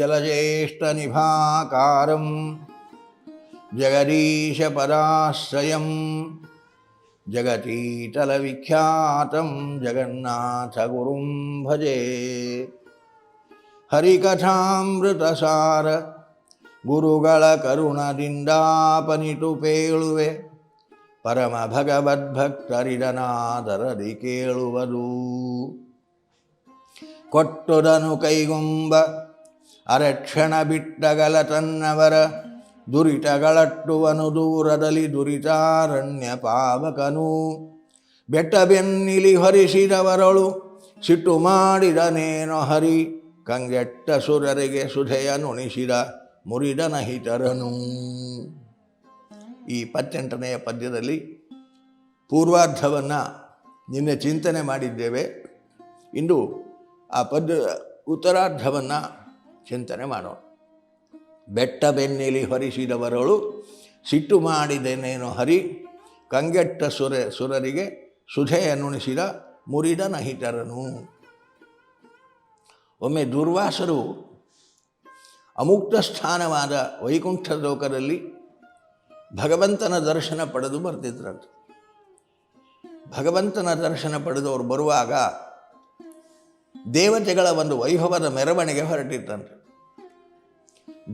ಜಲಜ್ಯೇಷ್ಠನಿಭಾಕಾರಂ ಜಗದೀಶಪದಾಶ್ರಯಂ ಜಗತೀತಲವಿಖ್ಯಾತಂ ಜಗನ್ನಾಥಗುರುಂ ಭಜೆ ಹರಿಕಥಾಮೃತಸಾರ ಗುರುಗಳ ಕರುಣದಿಂದಾಪನಿತು ಪೇಳುವೆ ಪರಮ ಭಗವದ್ಭಕ್ತರಿದನಾದರದಿ ಕೇಳುವುದು ಕೊಟ್ಟುದನು ಕೈಗುಂಬ ಅರಕ್ಷಣ ಬಿಟ್ಟಗಲ ತನ್ನವರ ದುರಿತಗಳಟ್ಟುವನು ದೂರದಲ್ಲಿ ದುರಿತಾರಣ್ಯ ಪಾವಕನು ಬೆಟ್ಟ ಬೆನ್ನಿಲಿ ಹೊರಿಸಿದವರಳು ಸಿಟ್ಟು ಮಾಡಿದನೇನೋ ಹರಿ, ಕಂಗೆಟ್ಟ ಸುರರಿಗೆ ಸುಧೆಯ ನುಣಿಸಿದ ಮುರಿದನ ಹಿತರನು. ಈ ಇಪ್ಪತ್ತೆಂಟನೆಯ ಪದ್ಯದಲ್ಲಿ ಪೂರ್ವಾರ್ಧವನ್ನು ನಿನ್ನೆ ಚಿಂತನೆ ಮಾಡಿದ್ದೇವೆ. ಇಂದು ಆ ಪದ್ಯದ ಉತ್ತರಾರ್ಧವನ್ನು ಚಿಂತನೆ ಮಾಡೋಣ. ಬೆಟ್ಟ ಬೆನ್ನೆಲಿ ಹೊರಿಸಿದವರಳು ಸಿಟ್ಟು ಮಾಡಿದೆನೇನು ಹರಿ? ಕಂಗೆಟ್ಟ ಸುರ, ಸುರರಿಗೆ ಸುಧೆಯ ನುಣಿಸಿದ ಮುರಿದ ನಹಿತರನು. ಒಮ್ಮೆ ದುರ್ವಾಸರು ಅಮುಕ್ತ ಸ್ಥಾನವಾದ ವೈಕುಂಠ ಲೋಕದಲ್ಲಿ ಭಗವಂತನ ದರ್ಶನ ಪಡೆದು ಬರ್ತಿದ್ರಂತೆ. ಭಗವಂತನ ದರ್ಶನ ಪಡೆದವರು ಬರುವಾಗ ದೇವತೆಗಳ ಒಂದು ವೈಭವದ ಮೆರವಣಿಗೆ ಹೊರಟಿತ್ತಂತೆ.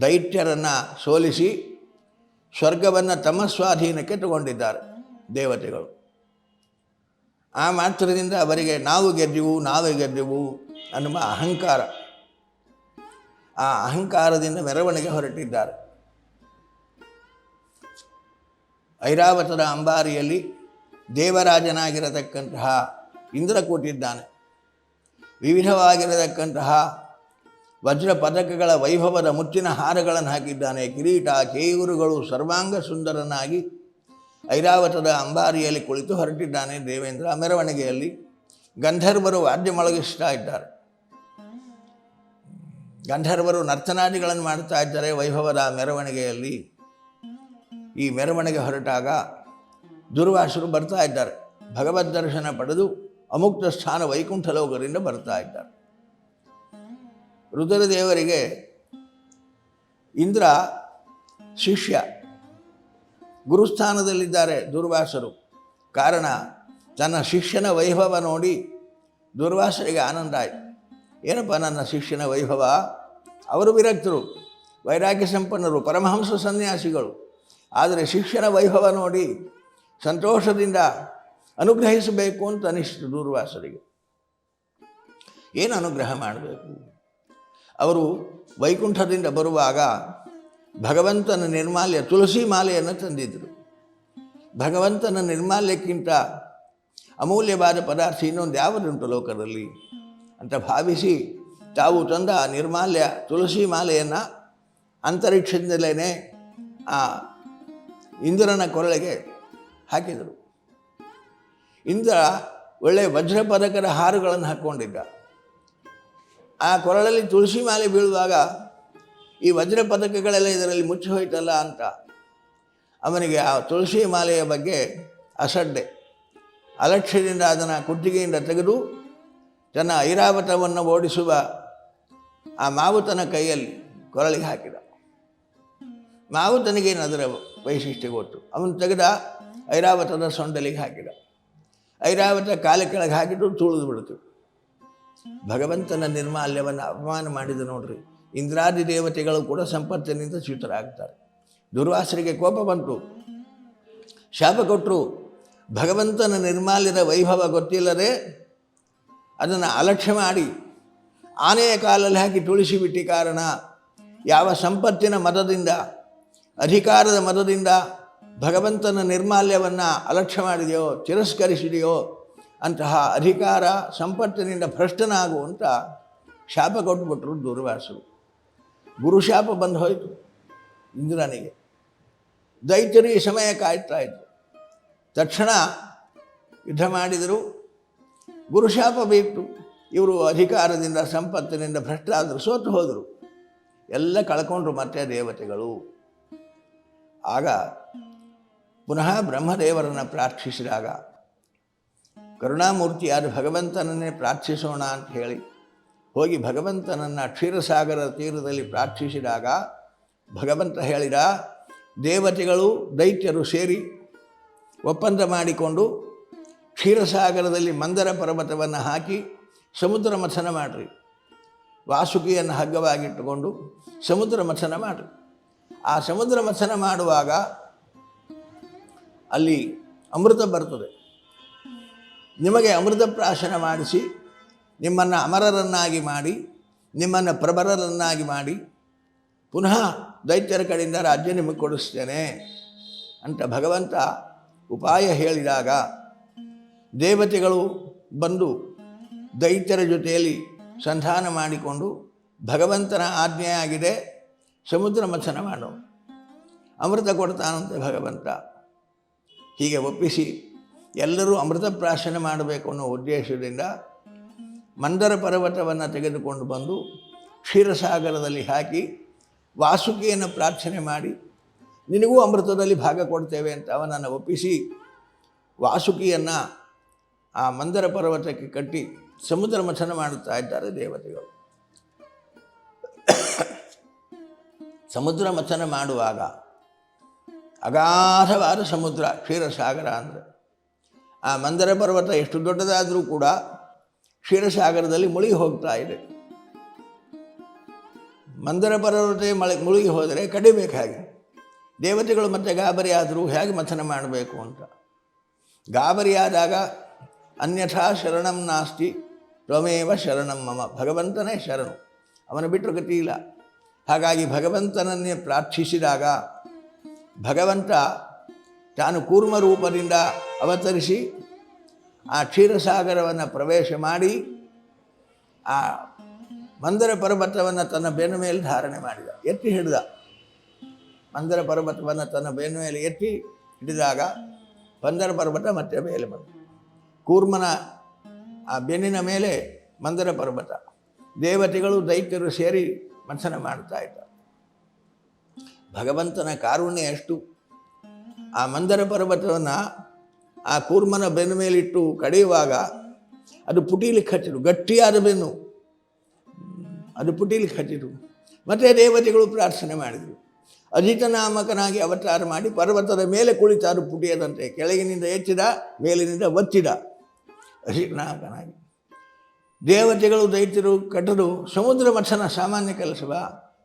ದೈತ್ಯರನ್ನು ಸೋಲಿಸಿ ಸ್ವರ್ಗವನ್ನು ತಮ್ಮ ಸ್ವಾಧೀನಕ್ಕೆ ತಗೊಂಡಿದ್ದಾರೆ ದೇವತೆಗಳು. ಆ ಮಾತ್ರದಿಂದ ಅವರಿಗೆ ನಾವು ಗೆದ್ದೆವು, ನಾವೇ ಗೆದ್ದೆವು ಅನ್ನುವ ಅಹಂಕಾರ. ಆ ಅಹಂಕಾರದಿಂದ ಮೆರವಣಿಗೆ ಹೊರಟಿದ್ದಾರೆ. ಐರಾವತದ ಅಂಬಾರಿಯಲ್ಲಿ ದೇವರಾಜನಾಗಿರತಕ್ಕಂತಹ ಇಂದ್ರ ಕೂತಿದ್ದಾನೆ ವಿವಿಧವಾಗಿರತಕ್ಕಂತಹ ವಜ್ರ ಪದಕಗಳ ವೈಭವದ ಮುತ್ತಿನ ಹಾರಗಳನ್ನು ಹಾಕಿದ್ದಾನೆ. ಕಿರೀಟ ಕೇಯೂರುಗಳು ಸರ್ವಾಂಗ ಸುಂದರನಾಗಿ ಐರಾವತದ ಅಂಬಾರಿಯಲ್ಲಿ ಕುಳಿತು ಹೊರಟಿದ್ದಾನೆ ದೇವೇಂದ್ರ. ಮೆರವಣಿಗೆಯಲ್ಲಿ ಗಂಧರ್ವರು ವಾದ್ಯ ಮೊಳಗಿಸ್ತಾ ಇದ್ದಾರೆ ಗಂಧರ್ವರು ನರ್ತನಾದಿಗಳನ್ನು ಮಾಡ್ತಾ ಇದ್ದಾರೆ ವೈಭವದ ಮೆರವಣಿಗೆಯಲ್ಲಿ. ಈ ಮೆರವಣಿಗೆ ಹೊರಟಾಗ ದುರ್ವಾಸರು ಬರ್ತಾ ಇದ್ದಾರೆ. ಭಗವದ್ ದರ್ಶನ ಪಡೆದು ಅಮುಕ್ತ ಸ್ಥಾನ ವೈಕುಂಠ ಲೋಕರಿಂದ ಬರ್ತಾ ಇದ್ದಾರೆ. ರುದ್ರದೇವರಿಗೆ ಇಂದ್ರ ಶಿಷ್ಯ ಗುರುಸ್ಥಾನದಲ್ಲಿದ್ದಾರೆ ದುರ್ವಾಸರು. ಕಾರಣ ತನ್ನ ಶಿಷ್ಯನ ವೈಭವ ನೋಡಿ ದುರ್ವಾಸರಿಗೆ ಆನಂದ ಆಯಿತು. ಏನಪ್ಪ ನನ್ನ ಶಿಷ್ಯನ ವೈಭವ? ಅವರು ವಿರಕ್ತರು, ವೈರಾಗ್ಯ ಸಂಪನ್ನರು, ಪರಮಹಂಸ ಸನ್ಯಾಸಿಗಳು. ಆದರೆ ಶಿಷ್ಯನ ವೈಭವ ನೋಡಿ ಸಂತೋಷದಿಂದ ಅನುಗ್ರಹಿಸಬೇಕು ಅಂತ ಅನಿಸ್ತು ದೂರ್ವಾಸರಿಗೆ. ಏನು ಅನುಗ್ರಹ ಮಾಡಬೇಕು? ಅವರು ವೈಕುಂಠದಿಂದ ಬರುವಾಗ ಭಗವಂತನ ನಿರ್ಮಾಲ್ಯ, ತುಳಸಿ ಮಾಲೆಯನ್ನು ತಂದಿದ್ದರು. ಭಗವಂತನ ನಿರ್ಮಾಲ್ಯಕ್ಕಿಂತ ಅಮೂಲ್ಯವಾದ ಪದಾರ್ಥ ಇನ್ನೊಂದು ಯಾವುದುಂಟು ಲೋಕದಲ್ಲಿ ಅಂತ ಭಾವಿಸಿ ತಾವು ತಂದ ಆ ನಿರ್ಮಾಲ್ಯ, ತುಳಸಿ ಮಾಲೆಯನ್ನು ಅಂತರಿಕ್ಷದಿಂದಲೇ ಆ ಇಂದ್ರನ ಕೊರಳಿಗೆ ಹಾಕಿದರು. ಇಂದ್ರ ಒಳ್ಳೆಯ ವಜ್ರಪದಕದ ಹಾರುಗಳನ್ನು ಹಾಕ್ಕೊಂಡಿದ್ದ ಆ ಕೊರಳಲ್ಲಿ ತುಳಸಿ ಮಾಲೆ ಬೀಳುವಾಗ ಈ ವಜ್ರ ಪದಕಗಳೆಲ್ಲ ಇದರಲ್ಲಿ ಮುಚ್ಚಿ ಹೋಯ್ತಲ್ಲ ಅಂತ. ಅವನಿಗೆ ಆ ತುಳಸಿ ಮಾಲೆಯ ಬಗ್ಗೆ ಅಸಡ್ಡೆ. ಅಲಕ್ಷ್ಯದಿಂದ ಅದನ್ನು ಕುತ್ತಿಗೆಯಿಂದ ತೆಗೆದು ತನ್ನ ಐರಾವತವನ್ನು ಓಡಿಸುವ ಆ ಮಾವುತನ ಕೈಯಲ್ಲಿ ಕೊರಳಿಗೆ ಹಾಕಿದ. ಮಾವುತನಿಗೇನು ಅದರ ವೈಶಿಷ್ಟ್ಯ ಗೊತ್ತು. ಅವನು ತೆಗೆದ ಐರಾವತದ ಸೊಂಡಲಿಗೆ ಹಾಕಿದ. ಐರಾವತ ಕಾಲ ಕೆಳಗೆ ಹಾಕಿಟ್ಟು ತುಳಿದು ಬಿಡ್ತು. ಭಗವಂತನ ನಿರ್ಮಾಲ್ಯವನ್ನು ಅಪಮಾನ ಮಾಡಿದ ನೋಡ್ರಿ. ಇಂದ್ರಾದಿ ದೇವತೆಗಳು ಕೂಡ ಸಂಪತ್ತಿನಿಂದ ಚ್ಯುತರಾಗ್ತಾರೆ. ದುರ್ವಾಸರಿಗೆ ಕೋಪ ಬಂತು. ಶಾಪ ಕೊಟ್ಟರು ಭಗವಂತನ ನಿರ್ಮಾಲ್ಯದ ವೈಭವ ಗೊತ್ತಿಲ್ಲದೆ ಅದನ್ನು ಅಲಕ್ಷ್ಯ ಮಾಡಿ ಆನೆಯ ಕಾಲಲ್ಲಿ ಹಾಕಿ ತುಳಿಸಿಬಿಟ್ಟಿ ಕಾರಣ ಯಾವ ಸಂಪತ್ತಿನ ಮತದಿಂದ, ಅಧಿಕಾರದ ಮತದಿಂದ ಭಗವಂತನ ನಿರ್ಮಾಲ್ಯವನ್ನು ಅಲಕ್ಷ್ಯ ಮಾಡಿದೆಯೋ, ತಿರಸ್ಕರಿಸಿದೆಯೋ ಅಂತಹ ಅಧಿಕಾರ ಸಂಪತ್ತಿನಿಂದ ಭ್ರಷ್ಟನಾಗುವಂತ ಶಾಪ ಕೊಟ್ಟುಬಿಟ್ರು ದುರ್ವಾಸರು ಗುರುಶಾಪ ಬಂದು ಹೋಯಿತು ಇಂದ್ರನಿಗೆ. ದೈತ್ಯರು ಈ ಸಮಯ ಕಾಯ್ತಾ ಇದ್ರು. ತಕ್ಷಣ ಯುದ್ಧ ಮಾಡಿದರು. ಗುರುಶಾಪ ಬೇಕು ಇವರು ಅಧಿಕಾರದಿಂದ ಸಂಪತ್ತಿನಿಂದ ಭ್ರಷ್ಟರಾದರು ಸೋತು ಹೋದರು. ಎಲ್ಲ ಕಳ್ಕೊಂಡ್ರು ಮತ್ತೆ ದೇವತೆಗಳು. ಆಗ ಪುನಃ ಬ್ರಹ್ಮದೇವರನ್ನು ಪ್ರಾರ್ಥಿಸಿದಾಗ ಕರುಣಾಮೂರ್ತಿಯಾದ ಭಗವಂತನನ್ನೇ ಪ್ರಾರ್ಥಿಸೋಣ ಅಂತ ಹೇಳಿ ಹೋಗಿ ಭಗವಂತನನ್ನು ಕ್ಷೀರಸಾಗರ ತೀರದಲ್ಲಿ ಪ್ರಾರ್ಥಿಸಿದಾಗ ಭಗವಂತ ಹೇಳಿದ, ದೇವತೆಗಳು, ದೈತ್ಯರು ಸೇರಿ ಒಪ್ಪಂದ ಮಾಡಿಕೊಂಡು ಕ್ಷೀರಸಾಗರದಲ್ಲಿ ಮಂದರ ಪರ್ವತವನ್ನು ಹಾಕಿ ಸಮುದ್ರ ಮಥನ ಮಾಡಿರಿ. ವಾಸುಕಿಯನ್ನು ಹಗ್ಗವಾಗಿಟ್ಟುಕೊಂಡು ಸಮುದ್ರ ಮಥನ ಮಾಡಿರಿ. ಆ ಸಮುದ್ರ ಮಥನ ಮಾಡುವಾಗ ಅಲ್ಲಿ ಅಮೃತ ಬರ್ತದೆ. ನಿಮಗೆ ಅಮೃತ ಪ್ರಾಶನ ಮಾಡಿಸಿ, ನಿಮ್ಮನ್ನು ಅಮರರನ್ನಾಗಿ ಮಾಡಿ, ನಿಮ್ಮನ್ನು ಪ್ರಬರರನ್ನಾಗಿ ಮಾಡಿ, ಪುನಃ ದೈತ್ಯರ ಕಡೆಯಿಂದ ರಾಜ್ಯ ನಿಮಗೆ ಕೊಡಿಸ್ತೇನೆ ಅಂತ ಭಗವಂತ ಉಪಾಯ ಹೇಳಿದಾಗ ದೇವತೆಗಳು ಬಂದು ದೈತ್ಯರ ಜೊತೆಯಲ್ಲಿ ಸಂಧಾನ ಮಾಡಿಕೊಂಡು ಭಗವಂತನ ಆಜ್ಞೆಯಾಗಿದೆ ಸಮುದ್ರ ಮಥನ ಮಾಡು. ಅಮೃತ ಕೊಡ್ತಾನಂತೆ ಭಗವಂತ. ಹೀಗೆ ಒಪ್ಪಿಸಿ ಎಲ್ಲರೂ ಅಮೃತ ಪ್ರಾಶನ ಮಾಡಬೇಕು ಅನ್ನೋ ಉದ್ದೇಶದಿಂದ ಮಂದರ ಪರ್ವತವನ್ನು ತೆಗೆದುಕೊಂಡು ಬಂದು ಕ್ಷೀರಸಾಗರದಲ್ಲಿ ಹಾಕಿ ವಾಸುಕಿಯನ್ನು ಪ್ರಾರ್ಥನೆ ಮಾಡಿ, ನಿನಗೂ ಅಮೃತದಲ್ಲಿ ಭಾಗ ಕೊಡ್ತೇವೆ ಅಂತ ಅವನನ್ನು ಒಪ್ಪಿಸಿ ವಾಸುಕಿಯನ್ನು ಆ ಮಂದರ ಪರ್ವತಕ್ಕೆ ಕಟ್ಟಿ ಸಮುದ್ರ ಮಥನ ಮಾಡುತ್ತಾ ಇದ್ದಾರೆ ದೇವತೆಗಳು. ಸಮುದ್ರ ಮಥನ ಮಾಡುವಾಗ ಅಗಾಧವಾದ ಸಮುದ್ರ, ಕ್ಷೀರಸಾಗರ ಅಂದರೆ ಆ ಮಂದರ ಪರ್ವತ ಎಷ್ಟು ದೊಡ್ಡದಾದರೂ ಕೂಡ ಕ್ಷೀರಸಾಗರದಲ್ಲಿ ಮುಳುಗಿ ಹೋಗ್ತಾ ಇದೆ. ಮಂದರ ಪರ್ವತ ಮಳೆ ಮುಳುಗಿ ಹೋದರೆ ಕಡಿಬೇಕಾಗಿ ದೇವತೆಗಳು ಮತ್ತೆ ಗಾಬರಿ ಆದರೂ ಹೇಗೆ ಮಥನ ಮಾಡಬೇಕು ಅಂತ. ಗಾಬರಿಯಾದಾಗ ಅನ್ಯಥಾ ಶರಣಂ ನಾಸ್ತಿ, ತ್ವಮೇವ ಶರಣಂ ಮಮ. ಭಗವಂತನೇ ಶರಣು. ಅವನ ಬಿಟ್ಟರು ಗತಿ ಇಲ್ಲ. ಹಾಗಾಗಿ ಭಗವಂತನನ್ನೇ ಪ್ರಾರ್ಥಿಸಿದಾಗ ಭಗವಂತ ತಾನು ಕೂರ್ಮ ರೂಪದಿಂದ ಅವತರಿಸಿ ಆ ಕ್ಷೀರಸಾಗರವನ್ನು ಪ್ರವೇಶ ಮಾಡಿ ಆ ಮಂದರ ಪರ್ವತವನ್ನು ತನ್ನ ಬೆನ್ನ ಮೇಲೆ ಧಾರಣೆ ಮಾಡಿದ. ಎತ್ತಿ ಹಿಡಿದ. ಮಂದರ ಪರ್ವತವನ್ನು ತನ್ನ ಬೆನ್ನ ಮೇಲೆ ಎತ್ತಿ ಹಿಡಿದಾಗ ಮಂದರ ಪರ್ವತ ಮತ್ತೆ ಮೇಲೆ ಬಂತು. ಕೂರ್ಮನ ಆ ಬೆನ್ನಿನ ಮೇಲೆ ಮಂದರ ಪರ್ವತ. ದೇವತೆಗಳು, ದೈತ್ಯರು ಸೇರಿ ಮಂಥನ ಮಾಡ್ತಾ ಇದ್ದ. ಭಗವಂತನ ಕಾರುಣ್ಯ ಎಷ್ಟು? ಆ ಮಂದರ ಪರ್ವತವನ್ನು ಆ ಕೂರ್ಮನ ಬೆನ್ನು ಮೇಲಿಟ್ಟು ಕಡಿಯುವಾಗ ಅದು ಪುಟೀಲಿ ಹಚ್ಚಿರು ಗಟ್ಟಿಯಾದ ಬೆನ್ನು. ಅದು ಪುಟೀಲಿ ಹಚ್ಚಿರು ಮತ್ತು ದೇವತೆಗಳು ಪ್ರಾರ್ಥನೆ ಮಾಡಿದರು. ಅಜಿತನಾಮಕನಾಗಿ ಅವತಾರ ಮಾಡಿ ಪರ್ವತದ ಮೇಲೆ ಕುಳಿತಾರು ಪುಟಿಯದಂತೆ, ಕೆಳಗಿನಿಂದ ಹೆಚ್ಚಿದ ಮೇಲಿನಿಂದ ಒತ್ತಿದ ಅಜಿತನಾಮಕನಾಗಿ. ದೇವತೆಗಳು ದೈತ್ಯರು ಕಟ್ಟರು, ಸಮುದ್ರ ಮಠನ ಸಾಮಾನ್ಯ ಕೆಲಸವ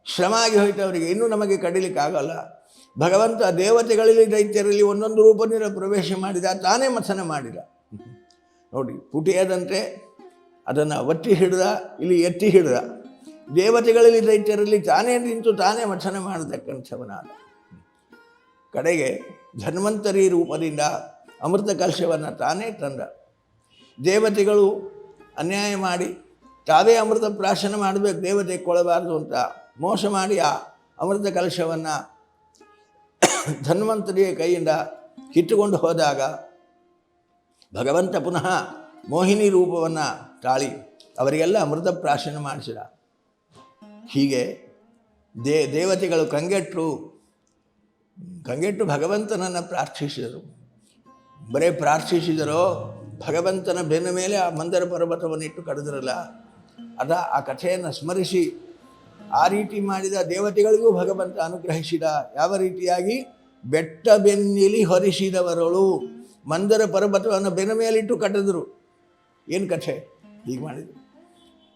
ಶ್ರಮ ಆಗಿ ಅವರಿಗೆ ಇನ್ನೂ ನಮಗೆ ಕಡಿಲಿಕ್ಕಾಗಲ್ಲ. ಭಗವಂತ ದೇವತೆಗಳಲ್ಲಿ ದೈತ್ಯರಲ್ಲಿ ಒಂದೊಂದು ರೂಪದಿಂದ ಪ್ರವೇಶ ಮಾಡಿದ ತಾನೇ ಮಥನ ಮಾಡಿದ ನೋಡಿ ಪುಟಿಯದಂತೆ ಅದನ್ನು ಒತ್ತಿ ಹಿಡಿದ, ಇಲ್ಲಿ ಎತ್ತಿ ಹಿಡಿದ. ದೇವತೆಗಳಲ್ಲಿ ದೈತ್ಯರಲ್ಲಿ ತಾನೇ ನಿಂತು ತಾನೇ ಮಥನ ಮಾಡತಕ್ಕಂಥವನಾದ. ಕಡೆಗೆ ಧನ್ವಂತರಿ ರೂಪದಿಂದ ಅಮೃತ ಕಲಶವನ್ನು ತಾನೇ ತಂದ. ದೇವತೆಗಳು ಅನ್ಯಾಯ ಮಾಡಿ, ತಾವೇ ಅಮೃತ ಪ್ರಾಶನ ಮಾಡಬೇಕು, ದೇವತೆ ಕೊಳಬಾರದು ಅಂತ ಮೋಸ ಮಾಡಿ ಆ ಅಮೃತ ಕಲಶವನ್ನು ಧನ್ವಂತರಿಯ ಕೈಯಿಂದ ಕಿತ್ತುಕೊಂಡು ಹೋದಾಗ ಭಗವಂತ ಪುನಃ ಮೋಹಿನಿ ರೂಪವನ್ನು ತಾಳಿ ಅವರಿಗೆಲ್ಲ ಅಮೃತ ಪ್ರಾಶನ ಮಾಡಿಸಿದ. ಹೀಗೆ ದೇ, ದೇವತೆಗಳು ಕಂಗೆಟ್ಟರು ಕಂಗೆಟ್ಟು ಭಗವಂತನನ್ನು ಪ್ರಾರ್ಥಿಸಿದರು. ಬರೇ ಪ್ರಾರ್ಥಿಸಿದರೋ ಭಗವಂತನ ಬೆನ್ನ ಮೇಲೆ ಆ ಮಂದರ ಪರ್ವತವನ್ನು ಇಟ್ಟು ಕಡಿದ್ರಲ್ಲ. ಅದ ಆ ಕಥೆಯನ್ನು ಸ್ಮರಿಸಿ ಆ ರೀತಿ ಮಾಡಿದ ದೇವತೆಗಳಿಗೂ ಭಗವಂತ ಅನುಗ್ರಹಿಸಿದ. ಯಾವ ರೀತಿಯಾಗಿ? ಬೆಟ್ಟ ಬೆನ್ನಿಲಿ ಹೊರಿಸಿದವರಳು ಮಂದರ ಪರ್ವತವನ್ನು ಬೆನ್ನ ಮೇಲಿಟ್ಟು ಕಟ್ಟಿದ್ರು. ಏನು ಕಥೆ? ಹೀಗೆ ಮಾಡಿದರು.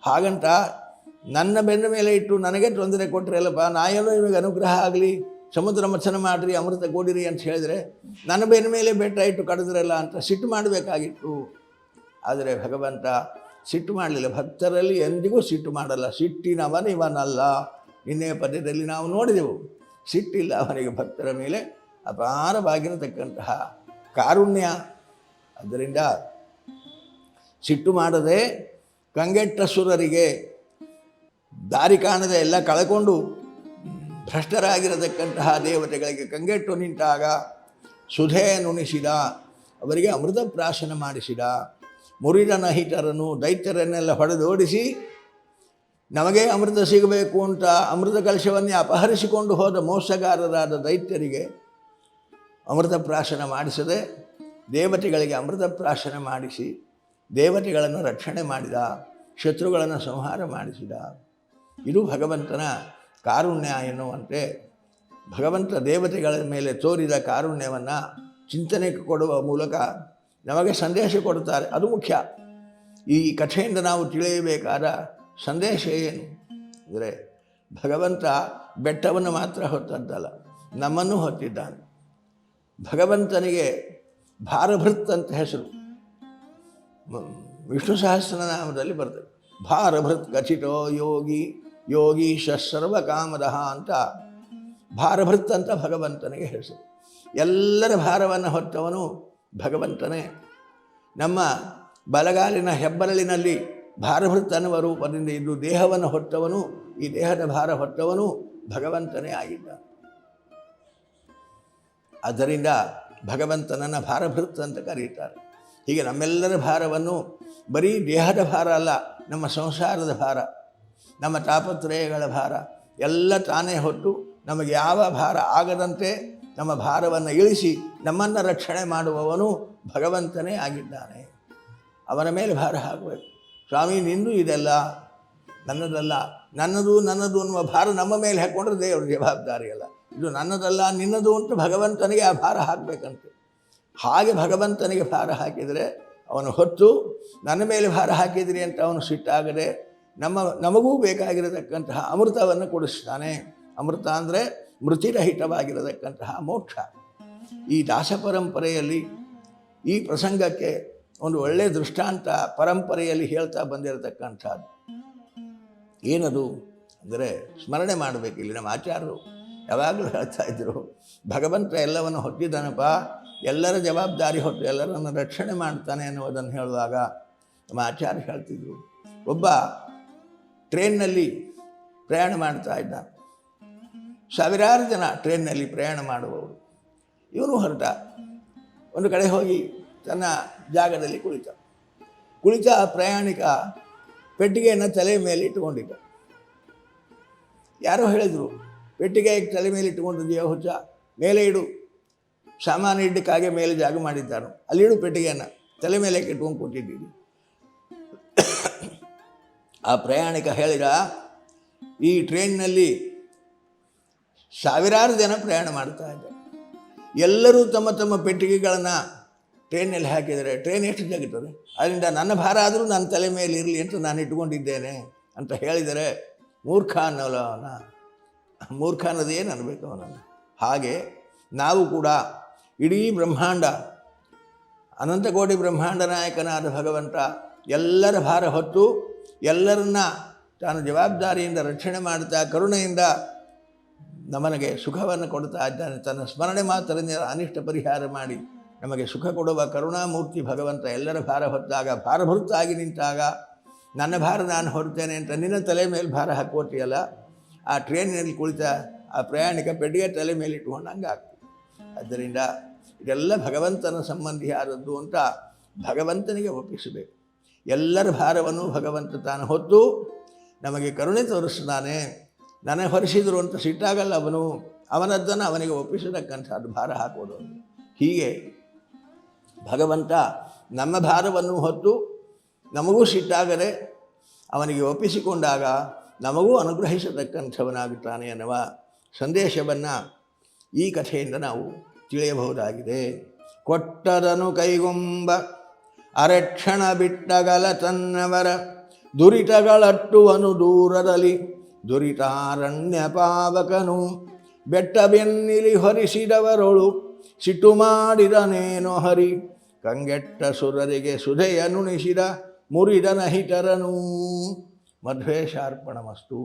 ಹಾಗಂತ ನನ್ನ ಬೆನ್ನ ಮೇಲೆ ಇಟ್ಟು ನನಗೆ ತೊಂದರೆ ಕೊಟ್ಟರಲ್ಲಪ್ಪ ನಾಯೇನೋ ನಿಮಗೆ ಅನುಗ್ರಹ ಆಗಲಿ, ಸಮುದ್ರ ಮಥನ ಮಾಡಿರಿ, ಅಮೃತ ಕೊಡಿರಿ ಅಂತ ಹೇಳಿದರೆ ನನ್ನ ಬೆನ್ನ ಮೇಲೆ ಬೆಟ್ಟ ಇಟ್ಟು ಕಡಿದ್ರಲ್ಲ ಅಂತ ಸಿಟ್ಟು ಮಾಡಬೇಕಾಗಿತ್ತು. ಆದರೆ ಭಗವಂತ ಸಿಟ್ಟು ಮಾಡಲಿಲ್ಲ. ಭಕ್ತರಲ್ಲಿ ಎಂದಿಗೂ ಸಿಟ್ಟು ಮಾಡಲ್ಲ. ಸಿಟ್ಟಿನವನ ಇವನಲ್ಲ. ನಿನ್ನೆಯ ಪದ್ಯದಲ್ಲಿ ನಾವು ನೋಡಿದೆವು. ಸಿಟ್ಟಿಲ್ಲ ಅವನಿಗೆ ಭಕ್ತರ ಮೇಲೆ ಅಪಾರವಾಗಿರತಕ್ಕಂತಹ ಕಾರುಣ್ಯ. ಅದರಿಂದ ಸಿಟ್ಟು ಮಾಡದೆ ಕಂಗೆಟ್ಟ ಸುರರಿಗೆ ದಾರಿ ಕಾಣದೆ ಎಲ್ಲ ಕಳಕೊಂಡು ಭ್ರಷ್ಟರಾಗಿರತಕ್ಕಂತಹ ದೇವತೆಗಳಿಗೆ ಕಂಗೆಟ್ಟು ನಿಂತಾಗ ಸುಧೆ ನುಣಿಸಿದ, ಅವರಿಗೆ ಅಮೃತ ಪ್ರಾಶನ ಮಾಡಿಸಿದ ಮುರಿದ ನಹಿತರನ್ನು ದೈತ್ಯರನ್ನೆಲ್ಲ ಹೊಡೆದೋಡಿಸಿ, ನಮಗೆ ಅಮೃತ ಸಿಗಬೇಕು ಅಂತ ಅಮೃತ ಕಲಶವನ್ನೇ ಅಪಹರಿಸಿಕೊಂಡು ಹೋದ ಮೋಸಗಾರರಾದ ದೈತ್ಯರಿಗೆ ಅಮೃತ ಪ್ರಾಶನ ಮಾಡಿಸದೆ, ದೇವತೆಗಳಿಗೆ ಅಮೃತ ಪ್ರಾಶನ ಮಾಡಿಸಿ, ದೇವತೆಗಳನ್ನು ರಕ್ಷಣೆ ಮಾಡಿದ, ಶತ್ರುಗಳನ್ನು ಸಂಹಾರ ಮಾಡಿಸಿದ. ಇದು ಭಗವಂತನ ಕಾರುಣ್ಯ ಎನ್ನುವಂತೆ ಭಗವಂತ ದೇವತೆಗಳ ಮೇಲೆ ತೋರಿದ ಕಾರುಣ್ಯವನ್ನು ಚಿಂತನೆ ಕೊಡುವ ಮೂಲಕ ನಮಗೆ ಸಂದೇಶ ಕೊಡುತ್ತಾರೆ. ಅದು ಮುಖ್ಯ. ಈ ಕಥೆಯಿಂದ ನಾವು ತಿಳಿಯಬೇಕಾದ ಸಂದೇಶ ಏನು? ಅಂದರೆ ಭಗವಂತ ಬೆಟ್ಟವನ್ನು ಮಾತ್ರ ಹೊತ್ತದ್ದಲ್ಲ, ನಮ್ಮನ್ನು ಹೊತ್ತಿದ್ದಾನೆ. ಭಗವಂತನಿಗೆ ಭಾರಭೃತ್ ಅಂತ ಹೆಸರು. ವಿಷ್ಣು ಸಹಸ್ರನಾಮದಲ್ಲಿ ಬರ್ತದೆ. ಭಾರಭೃತ್ ಕಥಿತೋ ಯೋಗಿ, ಯೋಗೀಶ ಸರ್ವಕಾಮದಃ ಅಂತ ಭಾರಭೃತ್ ಅಂತ ಭಗವಂತನಿಗೆ ಹೆಸರು. ಎಲ್ಲರ ಭಾರವನ್ನು ಹೊತ್ತವನು ಭಗವಂತನೇ. ನಮ್ಮ ಬಲಗಾಲಿನ ಹೆಬ್ಬರಳಿನಲ್ಲಿ ಭಾರಭೃತ್ ಅನ್ನುವ ರೂಪದಿಂದ ಇದ್ದು ದೇಹವನ್ನು ಹೊತ್ತವನು, ಈ ದೇಹದ ಭಾರ ಹೊತ್ತವನು ಭಗವಂತನೇ ಆಗಿದ್ದ. ಆದ್ದರಿಂದ ಭಗವಂತನನ್ನು ಭಾರಭೃತ್ ಅಂತ ಕರೀತಾರೆ. ಹೀಗೆ ನಮ್ಮೆಲ್ಲರ ಭಾರವನ್ನು ಬರೀ ದೇಹದ ಭಾರ ಅಲ್ಲ, ನಮ್ಮ ಸಂಸಾರದ ಭಾರ, ನಮ್ಮ ತಾಪತ್ರಯಗಳ ಭಾರ, ಎಲ್ಲ ತಾನೇ ಹೊತ್ತು ನಮಗೆ ಯಾವ ಭಾರ ಆಗದಂತೆ ನಮ್ಮ ಭಾರವನ್ನು ಇಳಿಸಿ ನಮ್ಮನ್ನು ರಕ್ಷಣೆ ಮಾಡುವವನು ಭಗವಂತನೇ ಆಗಿದ್ದಾನೆ. ಅವನ ಮೇಲೆ ಭಾರ ಹಾಕಬೇಕು. ಸ್ವಾಮಿ, ನಿಂದು ಇದೆಲ್ಲ ನನ್ನದಲ್ಲ. ನನ್ನದು ನನ್ನದು ಅನ್ನುವ ಭಾರ ನಮ್ಮ ಮೇಲೆ ಹಾಕ್ಕೊಂಡ್ರೆ ದೇವರ ಜವಾಬ್ದಾರಿ ಅಲ್ಲ. ಇದು ನನ್ನದಲ್ಲ, ನಿನ್ನದು ಅಂತ ಭಗವಂತನಿಗೆ ಆ ಭಾರ ಹಾಕಬೇಕಂತೆ. ಹಾಗೆ ಭಗವಂತನಿಗೆ ಭಾರ ಹಾಕಿದರೆ ಅವನು ಹೊತ್ತು, ನನ್ನ ಮೇಲೆ ಭಾರ ಹಾಕಿದ್ರಿ ಅಂತ ಅವನು ಸಿಟ್ಟಾಗದೆ ನಮ್ಮ, ನಮಗೂ ಬೇಕಾಗಿರತಕ್ಕಂತಹ ಅಮೃತವನ್ನು ಕೊಡಿಸ್ತಾನೆ. ಅಮೃತ ಅಂದರೆ ಮೃತಿರಹಿತವಾಗಿರತಕ್ಕಂತಹ ಮೋಕ್ಷ. ಈ ದಾಸ ಪರಂಪರೆಯಲ್ಲಿ ಈ ಪ್ರಸಂಗಕ್ಕೆ ಒಂದು ಒಳ್ಳೆಯ ದೃಷ್ಟಾಂತ ಪರಂಪರೆಯಲ್ಲಿ ಹೇಳ್ತಾ ಬಂದಿರತಕ್ಕಂಥದ್ದು. ಏನದು ಅಂದರೆ ಸ್ಮರಣೆ ಮಾಡಬೇಕು ಇಲ್ಲಿ ನಮ್ಮ ಆಚಾರ್ಯರು ಯಾವಾಗಲೂ ಹೇಳ್ತಾ ಇದ್ರು, ಭಗವಂತ ಎಲ್ಲವನ್ನು ಹೊತ್ತಿದ್ದಾನಪ್ಪ, ಎಲ್ಲರ ಜವಾಬ್ದಾರಿ ಹೊತ್ತು ಎಲ್ಲರನ್ನು ರಕ್ಷಣೆ ಮಾಡ್ತಾನೆ ಅನ್ನುವುದನ್ನು ಹೇಳುವಾಗ ನಮ್ಮ ಆಚಾರ್ಯ ಹೇಳ್ತಿದ್ರು. ಒಬ್ಬ ಟ್ರೈನ್ನಲ್ಲಿ ಪ್ರಯಾಣ ಮಾಡ್ತಾ ಇದ್ದಾನೆ ಸಾವಿರಾರು ಜನ ಟ್ರೈನ್ನಲ್ಲಿ ಪ್ರಯಾಣ ಮಾಡುವವರು. ಇವನು ಹೊರಟ. ಒಂದು ಕಡೆ ಹೋಗಿ ತನ್ನ ಜಾಗದಲ್ಲಿ ಕುಳಿತ. ಕುಳಿತ ಪ್ರಯಾಣಿಕ ಪೆಟ್ಟಿಗೆಯನ್ನು ತಲೆ ಮೇಲೆ ಇಟ್ಟುಕೊಂಡಿದ್ದ. ಯಾರೋ ಹೇಳಿದರು, ಪೆಟ್ಟಿಗೆ ತಲೆ ಮೇಲೆ ಇಟ್ಟುಕೊಂಡಿದೆಯೋ ಹುಚ್ಚ, ಮೇಲೆ ಇಡು. ಸಾಮಾನು ಇಡ್ಲಿಕ್ಕಾಗೆ ಮೇಲೆ ಜಾಗ ಮಾಡಿದ್ದಾನು. ಅಲ್ಲಿಡು ಪೆಟ್ಟಿಗೆಯನ್ನು. ತಲೆ ಮೇಲೆ ಇಟ್ಕೊಂಡು ಕೂತಿದ್ದೀನಿ ಆ ಪ್ರಯಾಣಿಕ ಹೇಳಿದ, ಈ ಟ್ರೈನ್ನಲ್ಲಿ ಸಾವಿರಾರು ಜನ ಪ್ರಯಾಣ ಮಾಡ್ತಾ ಇದ್ದೆ ಎಲ್ಲರೂ ತಮ್ಮ ತಮ್ಮ ಪೆಟ್ಟಿಗೆಗಳನ್ನು ಟ್ರೈನಲ್ಲಿ ಹಾಕಿದರೆ ಟ್ರೈನ್ ಎಷ್ಟು ಜಗುತ್ತದೆ? ಅದರಿಂದ ನನ್ನ ಭಾರ ಆದರೂ ನನ್ನ ತಲೆ ಮೇಲೆ ಇರಲಿ ಅಂತ ನಾನು ಇಟ್ಕೊಂಡಿದ್ದೇನೆ ಅಂತ ಹೇಳಿದರೆ ಮೂರ್ಖ ಅನ್ನೋಲ್ಲ ಅವನ. ಮೂರ್ಖ ಅನ್ನೋದೇನು ಅನ್ಬೇಕು ಅವನನ್ನು? ಹಾಗೆ ನಾವು ಕೂಡ ಇಡೀ ಬ್ರಹ್ಮಾಂಡ, ಅನಂತಕೋಟಿ ಬ್ರಹ್ಮಾಂಡ ನಾಯಕನಾದ ಭಗವಂತ ಎಲ್ಲರ ಭಾರ ಹೊತ್ತು ಎಲ್ಲರನ್ನ ತಾನು ಜವಾಬ್ದಾರಿಯಿಂದ ರಕ್ಷಣೆ ಮಾಡ್ತಾ, ಕರುಣೆಯಿಂದ ನಮನಗೆ ಸುಖವನ್ನು ಕೊಡ್ತಾ ಇದ್ದಾನೆ. ತನ್ನ ಸ್ಮರಣೆ ಮಾತ್ರದಿಂದ ಅನಿಷ್ಟ ಪರಿಹಾರ ಮಾಡಿ ನಮಗೆ ಸುಖ ಕೊಡುವ ಕರುಣಾಮೂರ್ತಿ ಭಗವಂತ ಎಲ್ಲರ ಭಾರ ಹೊತ್ತಾಗ ಭಾರಭೃತ್ತಾಗಿ ನಿಂತಾಗ, ನನ್ನ ಭಾರ ನಾನು ಹೊರತೇನೆ ಅಂತ ನಿನ್ನ ತಲೆ ಮೇಲೆ ಭಾರ ಹಾಕೋತಿಯಲ್ಲ, ಆ ಟ್ರೈನಿನಲ್ಲಿ ಕುಳಿತ ಆ ಪ್ರಯಾಣಿಕ ಪೆಟ್ಟಿಗೆ ತಲೆ ಮೇಲೆ ಇಟ್ಕೊಂಡಂಗೆ ಆಗ್ತದೆ. ಆದ್ದರಿಂದ ಇದೆಲ್ಲ ಭಗವಂತನ ಸಂಬಂಧಿ ಆದದ್ದು ಅಂತ ಭಗವಂತನಿಗೆ ಒಪ್ಪಿಸಬೇಕು. ಎಲ್ಲರ ಭಾರವನ್ನು ಭಗವಂತ ತಾನು ಹೊತ್ತು ನಮಗೆ ಕರುಣೆ ತೋರಿಸ್ತಾನೆ. ನನಗೆ ಹೊರಿಸಿದರು ಅಂತ ಸಿಟ್ಟಾಗಲ್ಲ ಅವನು. ಅವನದ್ದನ್ನು ಅವನಿಗೆ ಒಪ್ಪಿಸತಕ್ಕಂಥದ್ದು ಭಾರ ಹಾಕೋದು ಹೀಗೆ ಭಗವಂತ ನಮ್ಮ ಭಾರವನ್ನು ಹೊತ್ತು ನಮಗೂ ಸಿಟ್ಟಾಗದೆ ಅವನಿಗೆ ಒಪ್ಪಿಸಿಕೊಂಡಾಗ ನಮಗೂ ಅನುಗ್ರಹಿಸತಕ್ಕಂಥವನಾಗುತ್ತಾನೆ ಎನ್ನುವ ಸಂದೇಶವನ್ನು ಈ ಕಥೆಯಿಂದ ನಾವು ತಿಳಿಯಬಹುದಾಗಿದೆ. ಕೊಟ್ಟದನು ಕೈಗೊಂಬ, ಅರಕ್ಷಣ ಬಿಟ್ಟಗಲ ತನ್ನವರ, ದುರಿತಗಳಟ್ಟುವನು ದೂರದಲ್ಲಿ. ದುರಿತಾರಣ್ಯ ಪಾವಕನು ಬೆಟ್ಟ ಬೆನ್ನಿಲಿ ಹೊರಿಸಿದವರೊಳು ಸಿಟ್ಟು ಮಾಡಿದನೇನೋ ಹರಿ. ಕಂಗೆಟ್ಟ ಸುರರಿಗೆ ಸುಧೆಯ ನುಣಿಸಿದ ಮುರಿದನ ಹಿತರನು ಮಧ್ವೇಶಾರ್ಪಣಮಸ್ತು